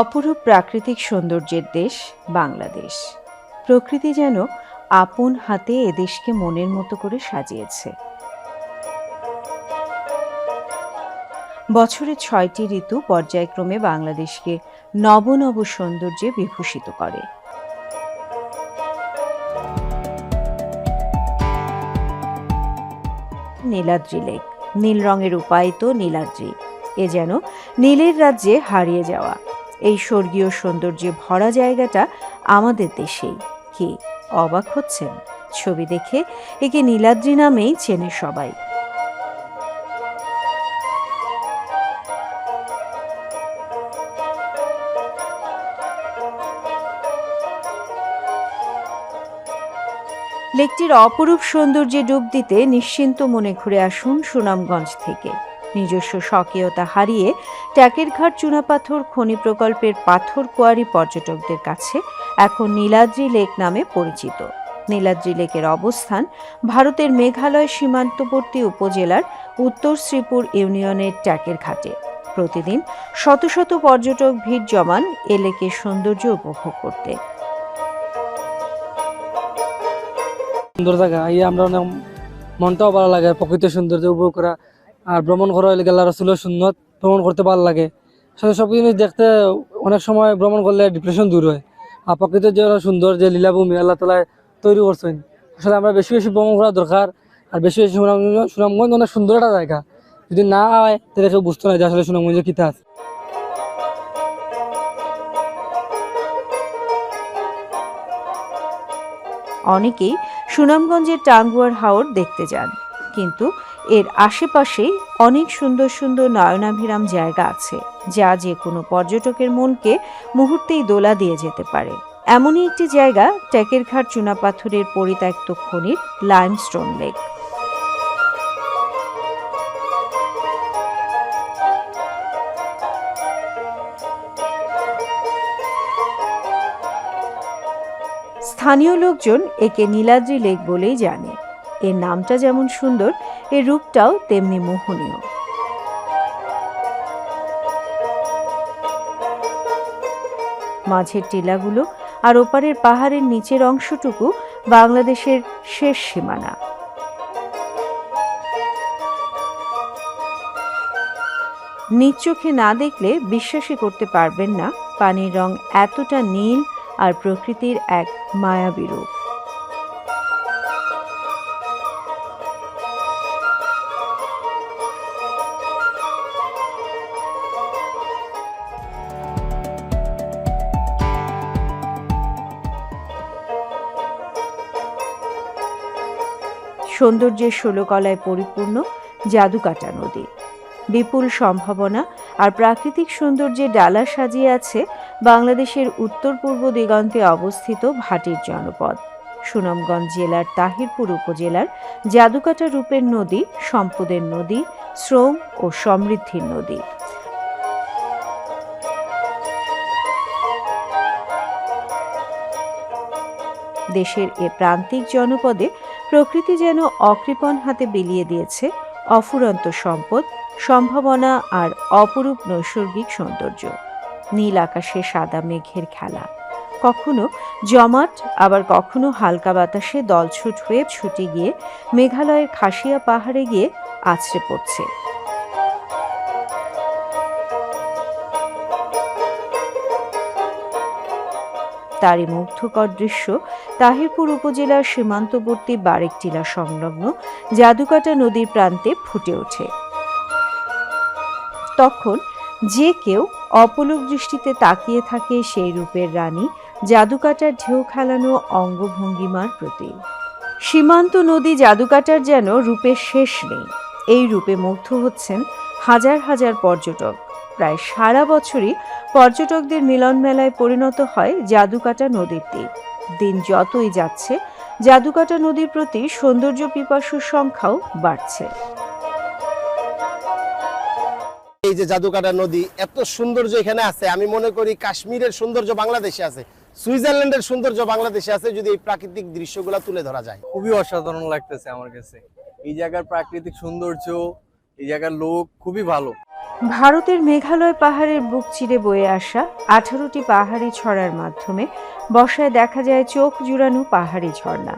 অপরূপ প্রাকৃতিক সৌন্দর্যের দেশ বাংলাদেশ। প্রকৃতি যেন আপন হাতে এদেশকে মনের মতো করে সাজিয়েছে। বছরের ছয়টি ঋতু পর্যায়ক্রমে বাংলাদেশকে নব নব সৌন্দর্যে বিভূষিত করে। নীলাদ্রি লেক, নীল রঙের উপায়িত নীলাদ্রি, এ যেন নীলের রাজ্যে হারিয়ে যাওয়া। এই স্বর্গীয় সৌন্দর্যে ভরা জায়গাটা আমাদের দেশেই। কি অবাক হচ্ছেন? ছবি দেখে একে নীলাদ্রি নামেই চেনে সবাই। লেকটির অপরূপ সৌন্দর্যে ডুব দিতে নিশ্চিন্ত মনে ঘুরে আসুন সুনামগঞ্জ থেকে। নিজস্ব স্বকীয়তা হারিয়ে ট্যাকের ঘাট চুনাপাথর খনি প্রকল্পের পাথর কোয়ারি পর্যটকদের কাছে এখন নীলাদ্রি লেক নামে পরিচিত। নীলাদ্রি লেকের অবস্থান ভারতের মেঘালয় সীমান্তবর্তী উপজেলার উত্তর শ্রীপুর ইউনিয়নের ট্যাকের ঘাটে। প্রতিদিন শত শত পর্যটক ভিড় জমান এ লেকের সৌন্দর্য উপভোগ করতে। সুন্দর জায়গা। আমরা অনেক মনটাও ভালো লাগে প্রকৃতি সৌন্দর্য উপভোগ করা। আর ভ্রমণ করা হলে গেলে রসুলের সুন্নত ভ্রমণ করতে ভালো লাগে। সাথে সব জিনিস দেখতে অনেক সময় ভ্রমণ করলে ডিপ্রেশন দূর হয়। আর প্রকৃতির যে সুন্দর, যে লীলাভূমি, আল্লাহ তালায় তৈরি করছেন। আসলে আমরা বেশি বেশি ভ্রমণ করা দরকার, আর বেশি বেশি সুনামগঞ্জ সুনামগঞ্জ অনেক সুন্দর একটা জায়গা। যদি না হয়, তাহলে কেউ বুঝতে না যে আসলে সুনামগঞ্জে কিতা আছে। অনেকেই সুনামগঞ্জের টাঙ্গুয়ার হাওর দেখতে যান, কিন্তু এর আশেপাশেই অনেক সুন্দর সুন্দর নয়নাভিরাম জায়গা আছে, যা যে কোনো পর্যটকের মনকে মুহূর্তেই দোলা দিয়ে যেতে পারে। এমনই একটি জায়গা, ট্যাকের ঘাট চুনাপাথরের পরিত্যক্ত খনির লাইমস্টোন লেক স্থানীয় লোকজন একে নীলাদ্রি লেক বলেই জানে। এর নামটা যেমন সুন্দর এর রূপটাও তেমনি মোহনীয়। মাঝের টিলাগুলো আর ওপারের পাহাড়ের নিচের অংশটুকু বাংলাদেশের শেষ সীমানা। নিজ চোখে না দেখলে বিশ্বাসই করতে পারবেন না পানির রং এতটা নীল আর প্রকৃতির এক মায়াবী রূপ। সৌন্দর্যের ষোলকলায় পরিপূর্ণ জাদুকাটা নদী। বিপুল সম্ভাবনা আর প্রাকৃতিক সৌন্দর্যে ডালা সাজিয়ে আছে বাংলাদেশের উত্তর পূর্ব দিগন্তে অবস্থিত ভাটির জনপদ। সুনামগঞ্জ জেলার তাহিরপুর উপজেলার জাদুকাটা রূপের নদী, সম্পদের নদী, শ্রম ও সমৃদ্ধির নদী। দেশের এ প্রান্তিক জনপদে প্রকৃতি যেন অকৃপণ হাতে বিলিয়ে দিয়েছে অফুরন্ত সম্পদ, সম্ভাবনা আর অপরূপ নৈসর্গিক সৌন্দর্য। নীল আকাশে সাদা মেঘের খেলা। কখনো জমাট, আবার কখনো হালকা বাতাসে দলছুট হয়ে ছুটে গিয়ে মেঘালয়ের খাসিয়া পাহাড়ে গিয়ে আছড়ে পড়ছে। তারই মুগ্ধকর দৃশ্য তাহিরপুর উপজেলার সীমান্তবর্তী বারেকটিলা সংলগ্ন জাদুকাটা নদীর প্রান্তে ফুটে ওঠে। তখন যে কেউ অপলক দৃষ্টিতে তাকিয়ে থাকে সেই রূপের রানী জাদুকাটার ঢেউ খেলানো অঙ্গভঙ্গিমার প্রতি সীমান্ত নদী জাদুকাটার যেন রূপের শেষ নেই। এই রূপে মুগ্ধ হচ্ছেন হাজার হাজার পর্যটক। প্রায় সারা বছরই পর্যটকদের মিলন মেলায় পরিণত হয় জাদুকাটা নদীর দ্বীপ দিন যতই যাচ্ছে জাদুকাটা নদীর প্রতি সৌন্দর্য পিপাসুর সংখ্যাও বাড়ছে। এই যে জাদুকাটা নদী এত সৌন্দর্য এখানে আছে। আমি মনে করি কাশ্মীরের সৌন্দর্য বাংলাদেশে আছে। সুইজারল্যান্ডের সৌন্দর্য বাংলাদেশে আছে যদি এই প্রাকৃতিক দৃশ্যগুলো তুলে ধরা যায়। খুবই অসাধারণ লাগতেছে আমার কাছে। এই জায়গার প্রাকৃতিক সৌন্দর্য এই জায়গার লোক খুবই ভালো। ভারতের মেঘালয় পাহাড়ের বুক চিরে বয়ে আসা আঠারোটি পাহাড়ি ছড়ার মাধ্যমে বর্ষায় দেখা যায় চোখ জুড়ানো পাহাড়ি ঝর্ণা।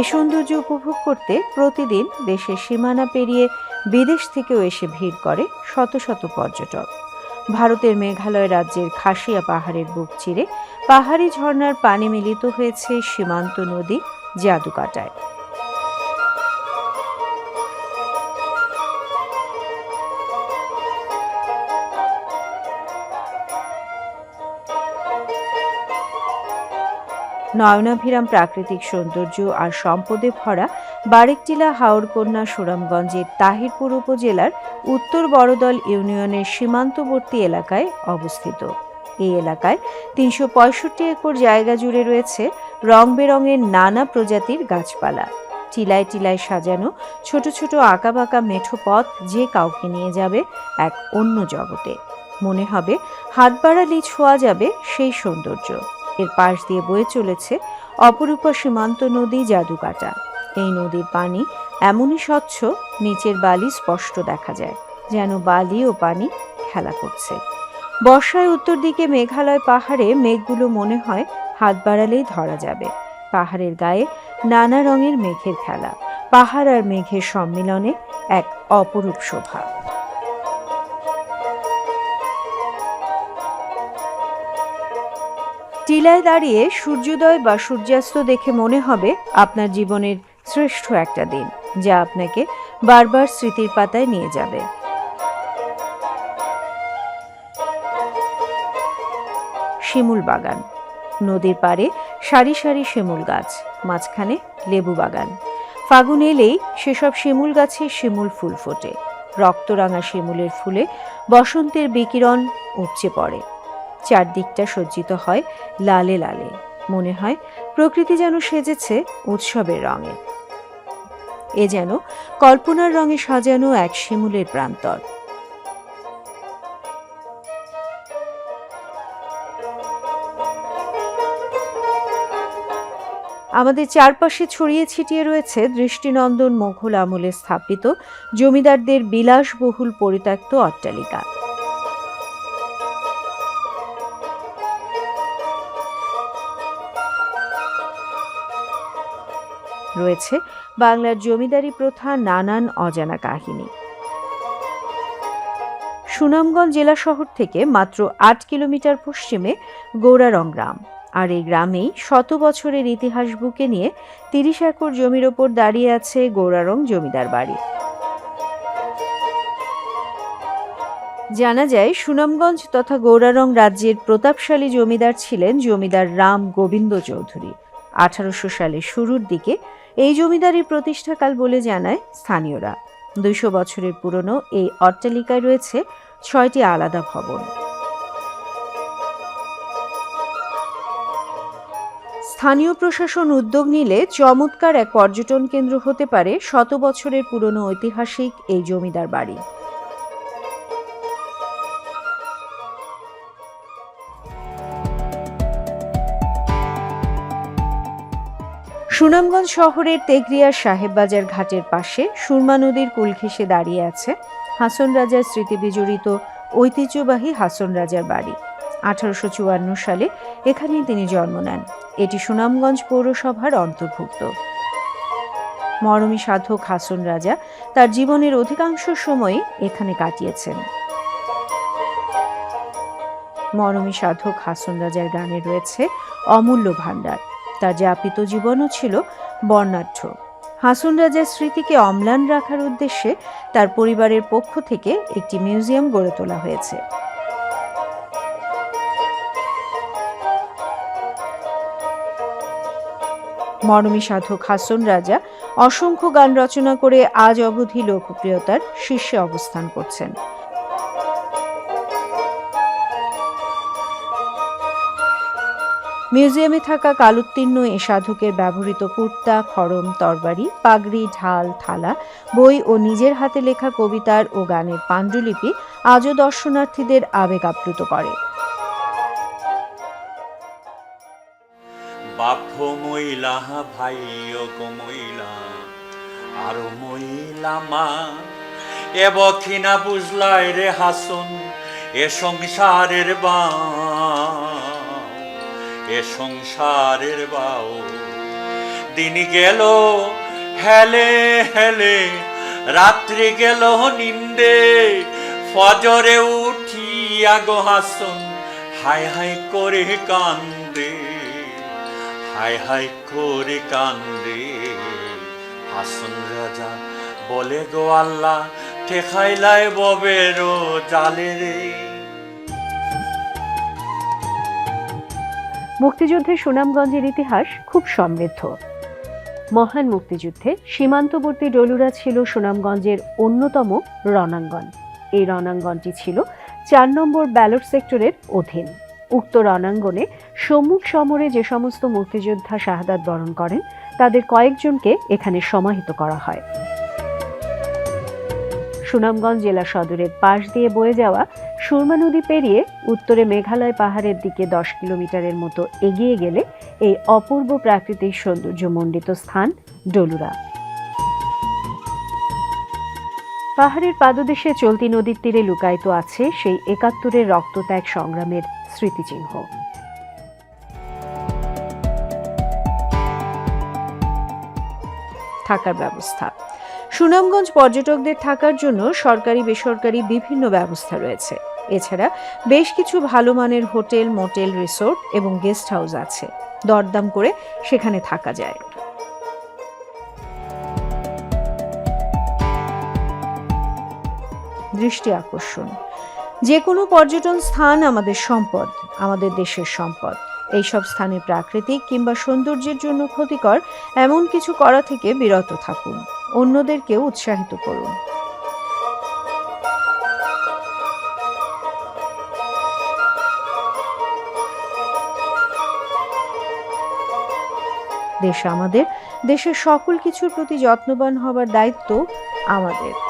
এ সৌন্দর্য উপভোগ করতে প্রতিদিন দেশের সীমানা পেরিয়ে বিদেশ থেকেও এসে ভিড় করে শত শত পর্যটক। ভারতের মেঘালয় রাজ্যের খাসিয়া পাহাড়ের বুক চিরে পাহাড়ি ঝর্ণার পানি মিলিত হয়েছে সীমান্ত নদী জাদুকাটায়। নয়নাভিরাম প্রাকৃতিক সৌন্দর্য আর সম্পদে ভরা বারেকটিলা হাওড়কন্যা সুরামগঞ্জের তাহিরপুর উপজেলার উত্তর বড়দল ইউনিয়নের সীমান্তবর্তী এলাকায় অবস্থিত। এই এলাকায় তিনশো পঁয়ষট্টি একর জায়গা জুড়ে রয়েছে রং বেরঙের নানা প্রজাতির গাছপালা। টিলায় টিলায় সাজানো ছোট ছোট আঁকাবাঁকা মেঠো পথ যে কাউকে নিয়ে যাবে এক অন্য জগতে। মনে হবে হাত বাড়ালি ছোঁয়া যাবে সেই সৌন্দর্য। এর পাশ দিয়ে বয়ে চলেছে অপরূপা সীমান্ত নদী জাদুকাটা। এই নদীর পানি এমনই স্বচ্ছ, নিচের বালি স্পষ্ট দেখা যায়, যেন বালি ও পানি খেলা করছে। বর্ষায় উত্তর দিকে মেঘালয় পাহাড়ে মেঘগুলো মনে হয় হাত বাড়ালেই ধরা যাবে। পাহাড়ের গায়ে নানা রঙের মেঘের খেলা, পাহাড় আর মেঘের সম্মিলনে এক অপরূপ শোভা। টিলায় দাঁড়িয়ে সূর্যোদয় বা সূর্যাস্ত দেখে মনে হবে আপনার জীবনের শ্রেষ্ঠ একটা দিন, যা আপনাকে বারবার স্মৃতির পাতায় নিয়ে যাবে। শিমুল বাগান, নদীর পাড়ে সারি সারি শিমুল গাছ, মাঝখানে লেবু বাগান। ফাগুন এলেই সেসব শিমুল গাছে শিমুল ফুল ফোটে। রক্তরাঙা শিমুলের ফুলে বসন্তের বিকিরণ উপচে পড়ে। চারদিকটা সজ্জিত হয় লালে লালে। মনে হয় প্রকৃতি যেন সেজেছে উৎসবের রঙে। এ যেন কল্পনার রঙে সাজানো এক শিমুলের প্রান্তর। আমাদের চারপাশে ছড়িয়ে ছিটিয়ে রয়েছে দৃষ্টিনন্দন মোঘল আমলে স্থাপিত জমিদারদের বিলাসবহুল পরিত্যক্ত অট্টালিকা। রয়েছে বাংলার জমিদারি প্রথা নানান অজানা কাহিনী। সুনামগঞ্জ জেলা শহর থেকে মাত্র আট কিলোমিটার পশ্চিমে গৌরারং গ্রাম। আর এই গ্রামেই শত বছরের ইতিহাস বুকে নিয়ে তিরিশ একর জমির ওপর দাঁড়িয়ে আছে গৌরারং জমিদার বাড়ি। জানা যায়, সুনামগঞ্জ তথা গৌরারং রাজ্যের প্রতাপশালী জমিদার ছিলেন জমিদার রাম গোবিন্দ চৌধুরী। আঠারোশো সালের শুরুর দিকে এই জমিদারির প্রতিষ্ঠাকাল বলে জানায় স্থানীয়রা। দুইশো বছরের পুরনো এই অট্টালিকায় রয়েছে ছয়টি আলাদা ভবন। স্থানীয় প্রশাসন উদ্যোগ নিলে চমৎকার এক পর্যটন কেন্দ্র হতে পারে শত বছরের পুরনো ঐতিহাসিক এই জমিদার বাড়ি। সুনামগঞ্জ শহরের তেগরিয়া সাহেব বাজার ঘাটের পাশে সুরমা নদীর কুল ঘেঁষে দাঁড়িয়ে আছে হাসন রাজার স্মৃতি বিজড়িত ঐতিহ্যবাহী হাসন রাজার বাড়ি। আঠারোশো চুয়ান্ন সালে এখানেই তিনি জন্ম নেন। এটি সুনামগঞ্জ পৌরসভার অন্তর্ভুক্ত। মরমী সাধক হাসন রাজা তার জীবনের অধিকাংশ সময় এখানে কাটিয়েছেন। মরমী সাধক হাসন রাজার গানে রয়েছে অমূল্য ভাণ্ডার। তার যাপিত জীবনও ছিল বর্ণাঢ্য। হাসন রাজার স্মৃতিকে অম্লান রাখার উদ্দেশ্যে তার পরিবারের পক্ষ থেকে একটি মিউজিয়াম গড়ে তোলা হয়েছে। মরমী সাধক হাসন রাজা অসংখ্য গান রচনা করে আজ অবধি লোকপ্রিয়তার শীর্ষে অবস্থান করছেন। মিউজিয়ামে থাকা কালোত্তীর্ণ এ সাধকের ব্যবহৃত কুর্তা, খড়ম, তরবারি, পাগড়ি, ঢাল, থালা, বই ও নিজের হাতে লেখা কবিতার ও গানের পাণ্ডুলিপি আজও দর্শনার্থীদের আবেগ আপ্লুত করে। বাপ মহিলা আর মহিলা মা বুঝলাই রে হাসুন, এ সংসারের বাও এ সংসারের বাউ। দিন গেল, হেলে হেলে, রাত্রি গেল নিন্দে, ফজরে উঠিয়া গো হাসুন হাই হাই করে কান্দে হাই হাই করে কান্দে। হাসন রাজা বলে গো আল্লাহ ঠেকাইলাই ববেরো জালে রে। মুক্তিযুদ্ধের সুনামগঞ্জের ইতিহাস খুব সমৃদ্ধ। মহান মুক্তিযুদ্ধে সীমান্তবর্তী ডলুরা ছিল সুনামগঞ্জের অন্যতম রণাঙ্গন। এই রণাঙ্গনটি ছিল চার নম্বর ব্যালট সেক্টরের অধীন। উক্ত রণাঙ্গনে সম্মুখ সমরে যে সমস্ত মুক্তিযোদ্ধা শাহাদাত বরণ করেন, তাদের কয়েকজনকে এখানে সমাহিত করা হয়। সুনামগঞ্জ জেলা সদরের পাশ দিয়ে বয়ে যাওয়া সুরমা নদী পেরিয়ে উত্তরে মেঘালয় পাহাড়ের দিকে দশ কিলোমিটারের মতো এগিয়ে গেলে এই অপূর্ব প্রাকৃতিক সৌন্দর্যমণ্ডিত স্থান ডলুরা। পাহাড়ের পাদদেশে চলতি নদীর তীরে লুকায়িত আছে সেই একাত্তরের রক্তত্যাগ সংগ্রামের স্মৃতিচিহ্ন। থাকার ব্যবস্থা। সুনামগঞ্জ পর্যটকদের থাকার জন্য সরকারি বেসরকারি বিভিন্ন ব্যবস্থা রয়েছে। এছাড়া বেশ কিছু ভালো মানের হোটেল, মোটেল, রিসোর্ট এবং গেস্ট হাউস আছে। দরদাম করে সেখানে থাকা যায়। দৃষ্টি আকর্ষণ। যে কোনো পর্যটন স্থান আমাদের সম্পদ, আমাদের দেশের সম্পদ। এইসব স্থানে প্রাকৃতিক কিংবা সৌন্দর্যের জন্য ক্ষতিকর এমন কিছু করা থেকে বিরত থাকুন। অন্যদেরকেও উৎসাহিত করুন। দেশ আমাদের দেশের সকল কিছুর প্রতি যত্নবান হবার দায়িত্ব আমাদের।